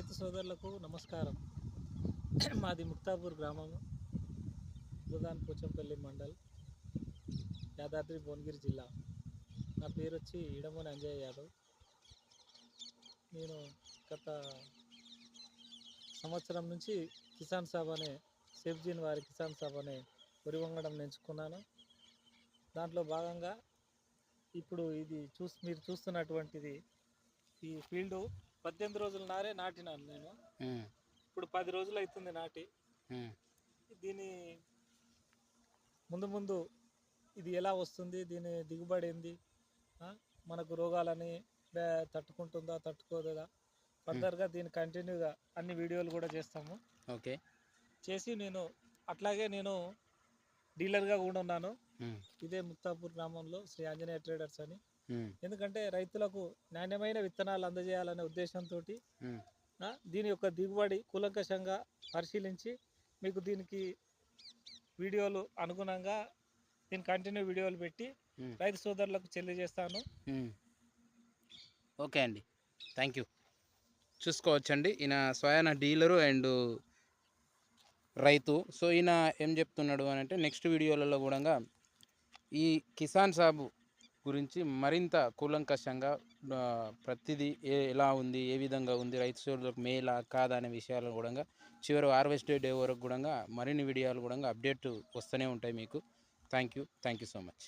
రైతు సోదరులకు నమస్కారం. మాది ముక్తాపూర్ గ్రామం దుదాన్ పోచంపల్లి మండల్ యాదాద్రి భువనగిరి జిల్లా. నా పేరు వచ్చి ఇడమూని అంజయ్ యాదవ్. నేను గత సంవత్సరం నుంచి కిసాన్ సభ అనే సేఫ్జీన్ వారి కిసాన్ సభ అనే వరి వంగడం నేర్చుకున్నాను. దాంట్లో భాగంగా ఇప్పుడు ఇది చూస్ మీరు చూస్తున్నటువంటిది ఈ ఫీల్డు పద్దెనిమిది రోజుల నారే నాటినాను నేను. ఇప్పుడు పది రోజులు అవుతుంది నాటి. దీని ముందు ముందు ఇది ఎలా వస్తుంది? దీని దిగుబడి ఏంది? మనకు రోగాలని తట్టుకుంటుందా తట్టుకోదా ఫర్దర్గా దీని కంటిన్యూగా అన్ని వీడియోలు కూడా చేస్తాము. ఓకే. చేసి నేను అట్లాగే నేను డీలర్గా కూడా ఉన్నాను. ఇదే ముక్తాపూర్ గ్రామంలో శ్రీ ఆంజనేయ ట్రేడర్స్ అని. ఎందుకంటే రైతులకు నాణ్యమైన విత్తనాలు అందజేయాలనే ఉద్దేశంతో దీని యొక్క దిగుబడి కూలంకషంగా పరిశీలించి మీకు దీనికి వీడియోలు అనుగుణంగా దీని కంటిన్యూ వీడియోలు పెట్టి రైతు సోదరులకు ఉమ్. ఓకే అండి. Thank you. చూసుకోవచ్చండి. ఈయన స్వయాన డీలరు అండ్ రైతు. సో ఈయన ఏం చెప్తున్నాడు అని అంటే నెక్స్ట్ వీడియోలలో కూడా ఈ కిసాన్ సాబు గురించి మరింత కూలంకషంగా ప్రతిదీ ఏ ఎలా ఉంది ఏ విధంగా ఉంది రైతు సోదరులకు మేలా కాదా అనే విషయాలు కూడా చివరి హార్వెస్ట్ డే వరకు కూడా మరిన్ని వీడియోలు కూడా అప్డేట్ వస్తూనే ఉంటాయి మీకు. Thank you thank you so much.